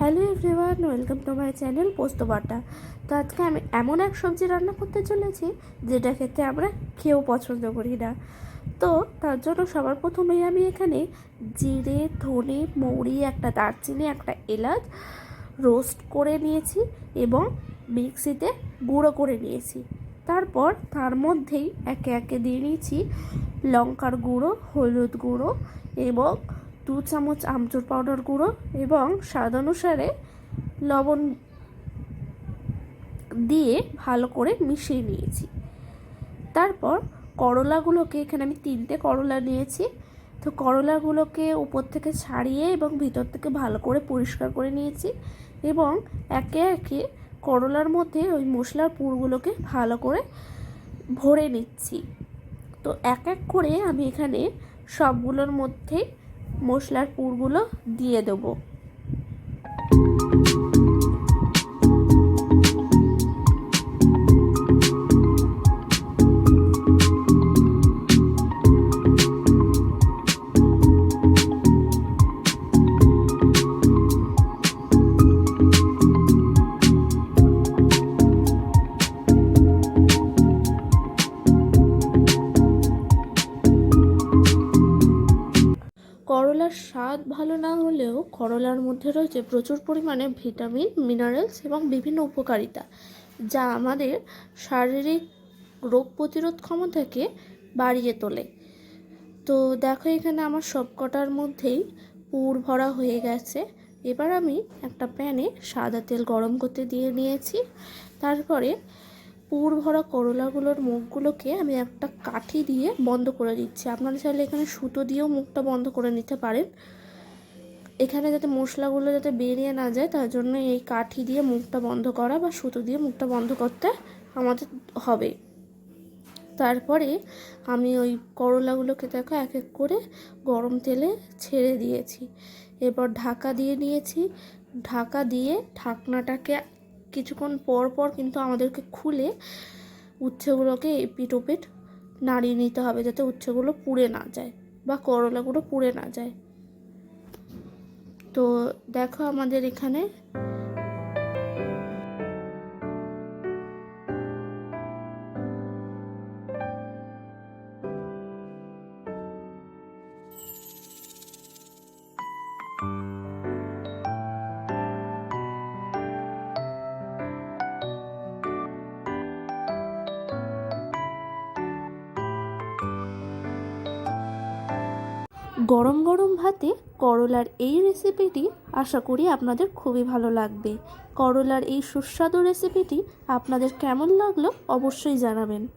Hello everyone, welcome to my channel পোস্ত বাটা। তো আজকে আমি এমন এক সবজি রান্না করতে চলেছি, যেটা খেতে আমরা কেউ পছন্দ করি না। তো তার জন্য সবার প্রথমেই আমি এখানে জিরে, ধনে, মৌরি, একটা দারচিনি, একটা এলাচ রোস্ট করে নিয়েছি এবং মিক্সিতে গুঁড়ো করে নিয়েছি। তারপর তার মধ্যেই একে একে দিয়ে নিয়েছি লঙ্কার গুঁড়ো, হলুদ গুঁড়ো এবং দু চামচ আমচুর পাউডার গুঁড়ো এবং স্বাদ অনুসারে লবণ দিয়ে ভালো করে মিশিয়ে নিয়েছি। তারপর করলাগুলোকে এখানে আমি তিনটে করলা নিয়েছি। তো করলাগুলোকে উপর থেকে ছাড়িয়ে এবং ভিতর থেকে ভালো করে পরিষ্কার করে নিয়েছি এবং একে একে করলার মধ্যে ওই মশলার পুরগুলোকে ভালো করে ভরে নিচ্ছি। তো এক এক করে আমি এখানে সবগুলোর মধ্যেই মশলার পুরগুলো দিয়ে দেবো। করলার স্বাদ ভালো না হলেও করলার মধ্যে রয়েছে প্রচুর পরিমাণে ভিটামিন, মিনারেলস এবং বিভিন্ন উপকারিতা, যা আমাদের শারীরিক রোগ প্রতিরোধ ক্ষমতাকে বাড়িয়ে তোলে। তো দেখো এখানে আমার সব কটার মধ্যেই পুর ভরা হয়ে গেছে। এবার আমি একটা প্যানে সাদা তেল গরম করতে দিয়ে নিয়েছি। তারপরে পুর ভরা করলাগুলোর মুখগুলোকে আমি একটা কাঠি দিয়ে বন্ধ করে দিচ্ছি। আপনারা চাইলে এখানে সুতো দিয়েও মুখটা বন্ধ করে নিতে পারেন। এখানে যাতে মশলাগুলো যাতে বেরিয়ে না যায়, তার জন্য এই কাঠি দিয়ে মুখটা বন্ধ করা বা সুতো দিয়ে মুখটা বন্ধ করতে আমাদের হবে। তারপরে আমি ওই করলাগুলোকে দেখো এক এক করে গরম তেলে ছেড়ে দিয়েছি। এরপর ঢাকা দিয়ে নিয়েছি। ঢাকা দিয়ে ঢাকনাটাকে কিছুক্ষণ পর পর কিন্তু আমাদেরকে খুলে উচ্ছেগুলোকে এপিটোপিট নাড়িয়ে নিতে হবে যাতে উচ্ছেগুলো পুড়ে না যায় বা করলাগুলো পুড়ে না যায়। তো দেখো আমাদের এখানে গরম গরম ভাতে করলার এই রেসিপিটি আশা করি আপনাদের খুবই ভালো লাগবে। করলার এই সুস্বাদু রেসিপিটি আপনাদের কেমন লাগল অবশ্যই জানাবেন।